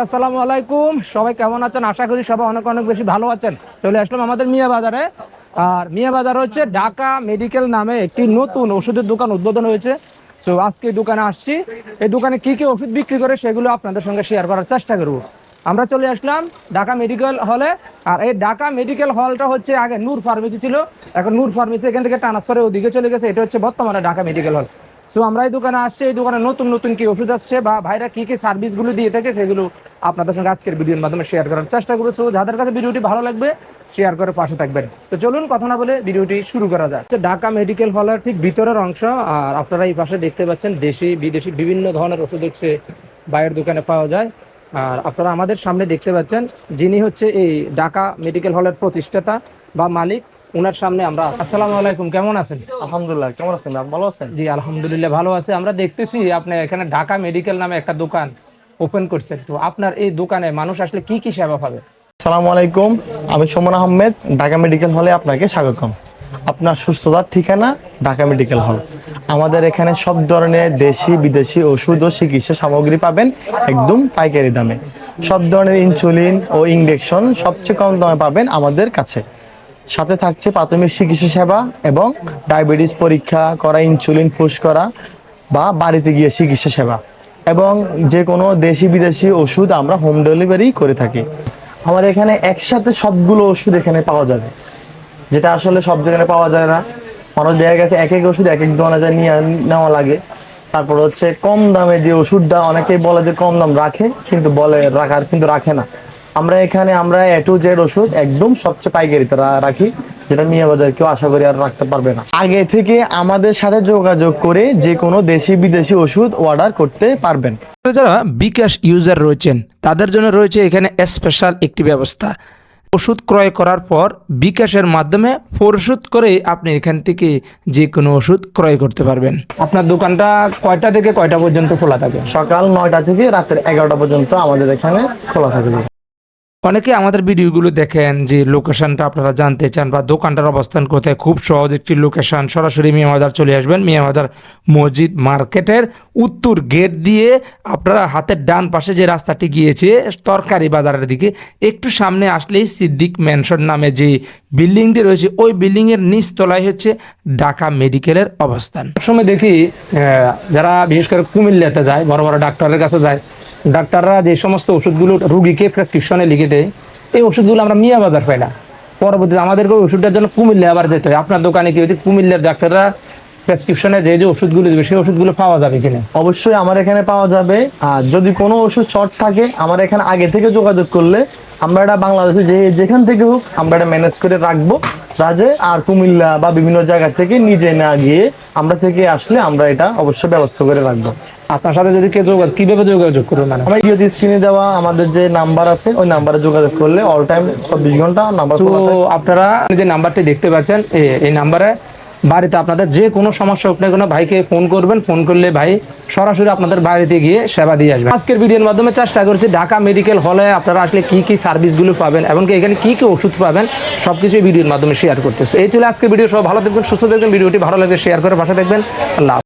আসসালামু আলাইকুম। সবাই কেমন আছেন? আশা করি সবাই অনেক অনেক বেশি ভালো আছেন। চলে আসলাম আমাদের মিয়া বাজারে। আর মিয়া বাজার হচ্ছে ঢাকা মেডিকেল নামে একটি নতুন ওষুধের দোকান উদ্বোধন হয়েছে। তো আজকে এই দোকানে আসছি। এই দোকানে কি কি ওষুধ বিক্রি করে সেগুলো আপনাদের সঙ্গে শেয়ার করার চেষ্টা করব। আমরা চলে আসলাম ঢাকা মেডিকেল হলে। আর এই ঢাকা মেডিকেল হলটা হচ্ছে আগে নূর ফার্মেসি ছিল। এখন নূর ফার্মেসি এখান থেকে ট্রান্সফারে ওদিকে চলে গেছে। এটা হচ্ছে বর্তমানে ঢাকা মেডিকেল হল। সো আমরা এই দোকানে আসছি, এই দোকানে নতুন নতুন কি ওষুধ আসছে বা ভাইরা কি কি সার্ভিসগুলো দিয়ে থাকে সেগুলো আপনাদের সঙ্গে আজকের ভিডিওর মাধ্যমে শেয়ার করার চেষ্টা করব। সো যাদের কাছে ভিডিওটি ভালো লাগবে শেয়ার করে পাশে থাকবেন। তো চলুন কথা না বলে ভিডিওটি শুরু করা যাক। ঢাকা মেডিকেল হলের ঠিক ভিতরের অংশ, আর আপনারা এই পাশে দেখতে পাচ্ছেন দেশি, বিদেশি বিভিন্ন ধরনের ওষুধ হচ্ছে বাইরের দোকানে পাওয়া যায়। আর আপনারা আমাদের সামনে দেখতে পাচ্ছেন, যিনি হচ্ছে এই ঢাকা মেডিকেল হলের প্রতিষ্ঠাতা বা মালিক ওনার সামনে আমরা আসসালামু আলাইকুম কেমন আছেন? আলহামদুলিল্লাহ কেমন আছেন? আপনি ভালো আছেন? জি আলহামদুলিল্লাহ ভালো আছে। আমরা দেখতেছি আপনি এখানে ঢাকা মেডিকেল নামে একটা দোকান ওপেন করছেন। তো আপনার এই দোকানে মানুষ আসলে কি কি সেবা পাবে? সালামু আলাইকুম আমি সুমন আহমেদ ঢাকা মেডিকেল হলে আপনাকে স্বাগতম। আপনার সুস্থতার ঠিকানা ঢাকা মেডিকেল হল। আমাদের এখানে সব ধরনের দেশি বিদেশি ওষুধ ও চিকিৎসা সামগ্রী পাবেন একদম পাইকারি দামে। সব ধরনের ইনসুলিন ও ইঞ্জেকশন সবচেয়ে কম দামে পাবেন আমাদের কাছে। সাথে থাকছে প্রাথমিক চিকিৎসা সেবা এবং ডায়াবেটিস পরীক্ষা করা, ইনসুলিন ফুস করা বা বাড়িতে গিয়ে চিকিৎসা সেবা। এবং যে কোনো দেশি বিদেশি ওষুধ আমরা হোম ডেলিভারি করে থাকি। আমার এখানে একসাথে সবগুলো ওষুধ এখানে পাওয়া যাবে। যেটা আসলে সব জায়গায় পাওয়া যায় না। মানুষ দেখা গেছে এক এক ওষুধ এক এক দোকানে নিয়ে নেওয়া লাগে। তারপর হচ্ছে কম দামে যে ওষুধটা অনেকেই বলে যে কম দাম রাখে, কিন্তু বলে রাখার কিন্তু রাখে না। আমরা এখানে আমরা এ টু জেড ওষুধ একদম সবচেয়ে পাইকারিতে রাখি যেটা নিয়ে বাজার কেউ আশা করি আর রাখতে পারবে না। আগে থেকে আমাদের সাথে যোগাযোগ করে যে কোনো দেশি বিদেশি ওষুধ অর্ডার করতে পারবেন। যারা বিকাশ ইউজার রয়েছেন তাদের জন্য রয়েছে এখানে স্পেশাল একটি ব্যবস্থা। ওষুধ ক্রয় করার পর বিকাশের মাধ্যমে পরিশোধ করে আপনি এখান থেকে যে কোনো ওষুধ ক্রয় করতে পারবেন। আপনার দোকানটা কয়টা থেকে কয়টা পর্যন্ত খোলা থাকে? সকাল নয়টা থেকে রাতের এগারোটা পর্যন্ত আমাদের এখানে খোলা থাকবে অনেকে আমাদের ভিডিওগুলো দেখেন যে লোকেশনটা আপনারা জানতে চান বা দোকানটার অবস্থান কোথায়, খুব সহজ একটি লোকেশন সরাসরি মিয়া বাজার চলে আসবেন, মিয়া বাজার মসজিদ মার্কেটের উত্তর গেট দিয়ে আপনারা হাতের ডান পাশে যে রাস্তাটি গিয়েছে, তরকারি বাজারের দিকে, একটু সামনে আসলেই সিদ্দিক ম্যানশন নামে যে বিল্ডিংটি রয়েছে, ওই বিল্ডিংয়ের নিচতলায় হচ্ছে ঢাকা মেডিকেলের অবস্থান। সময় দেখি যারা বিশেষ করে কুমিল্লাতে যায়, বড় বড় ডাক্তারের কাছে যায় ডাক্তাররা যে সমস্ত ওষুধগুলো রুগীকে প্রেসক্রিপশনে লিখে দেয়, এই ওষুধগুলো আমরা মিয়া বাজার পাই না। পরবর্তীতে আমাদেরকে ওষুধটার জন্য কুমিল্লা আবার যেতে হয়। আপনার দোকানে কি হচ্ছে কুমিল্লার ডাক্তাররা প্রেসক্রিপশনে যে যে ওষুধগুলো দেবে, সেই ওষুধগুলো পাওয়া যাবে কিনা? অবশ্যই আমার এখানে পাওয়া যাবে। আর যদি কোনো ওষুধ শর্ট থাকে, আমার এখানে আগে থেকে যোগাযোগ করলে আমরা এটা বাংলাদেশে যে যেখান থেকে হোক, আমরা এটা ম্যানেজ করে রাখব। রাজে আর কুমিল্লা বা বিভিন্ন জায়গা থেকে নিজে না গিয়ে আমরা থেকে আসলে আমরা এটা অবশ্যই ব্যবস্থা করে রাখব। আপনার সাথে যদি কেউ যোগাযোগ কীভাবে যোগাযোগ করবে মানে আমার ভিডিও স্ক্রিনে দেওয়া আমাদের যে নাম্বার আছে ওই নাম্বারে যোগাযোগ করলে অল টাইম চব্বিশ ঘণ্টা নাম্বার তো আপনারা যে নাম্বারটি দেখতে পাচ্ছেন এই নাম্বারে বাড়িতে আপনাদের যে কোনো সমস্যা হোক না কোনো ভাইকে ফোন করবেন। ফোন করলে ভাই সরাসরি আপনাদের বাড়িতে গিয়ে সেবা দিয়ে আসবেন আজকের ভিডিওর মাধ্যমে চেষ্টা করছি ঢাকা মেডিকেল হলে আপনারা আসলে কি কি সার্ভিসগুলো পাবেন এবং কি এখানে কি কি ওষুধ পাবেন সব কিছু ভিডিওর মাধ্যমে শেয়ার করতেছে। এই ছিল আজকের ভিডিও। সব ভালো থাকবেন সুস্থ থাকবেন। ভিডিওটি ভালো লাগলে শেয়ার করে পাশে দেখবেন আল্লাহ।